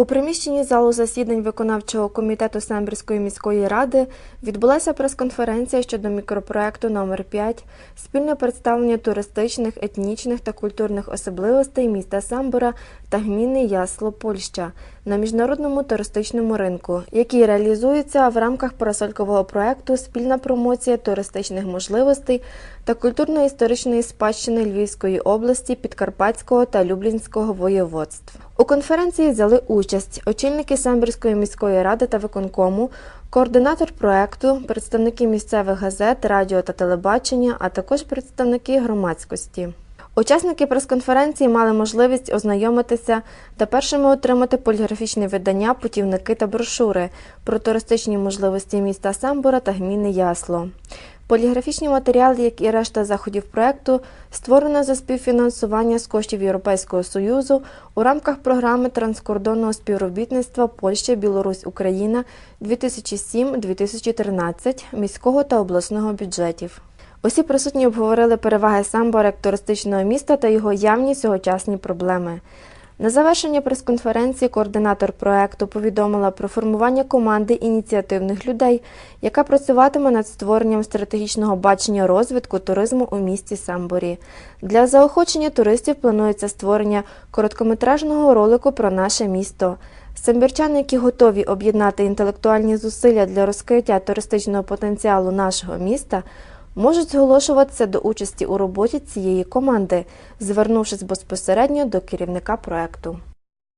У приміщенні залу засідань виконавчого комітету Сембірської міської ради відбулася прес-конференція щодо мікропроекту номер 5 спільне представлення туристичних, етнічних та культурних особливостей міста Самбора та гміни Ясло, Польща на міжнародному туристичному ринку, який реалізується в рамках парасолькового проекту Спільна промоція туристичних можливостей та культурно-історичної спадщини Львівської області, Підкарпатського та Люблінського воєводств. У конференції взяли участь очільники Самбірської міської ради та виконкому, координатор проекту, представники місцевих газет, радіо та телебачення, а також представники громадськості. Учасники прес-конференції мали можливість ознайомитися та першими отримати поліграфічні видання, путівники та брошури про туристичні можливості міста Самбора та гміни Ясло. Поліграфічні матеріали, як і решта заходів проекту, створено за співфінансування з коштів Європейського Союзу у рамках програми транскордонного співробітництва Польща, Білорусь, Україна 2007-2013 міського та обласного бюджетів. Усі присутні обговорили переваги Самбора як туристичного міста та його явні сьогочасні проблеми. На завершення прес-конференції координатор проекту повідомила про формування команди ініціативних людей, яка працюватиме над створенням стратегічного бачення розвитку туризму у місті Самборі. Для заохочення туристів планується створення короткометражного ролику про наше місто. Самбірчани, які готові об'єднати інтелектуальні зусилля для розкриття туристичного потенціалу нашого міста, можуть зголошуватися до участі у роботі цієї команди, звернувшись безпосередньо до керівника проекту.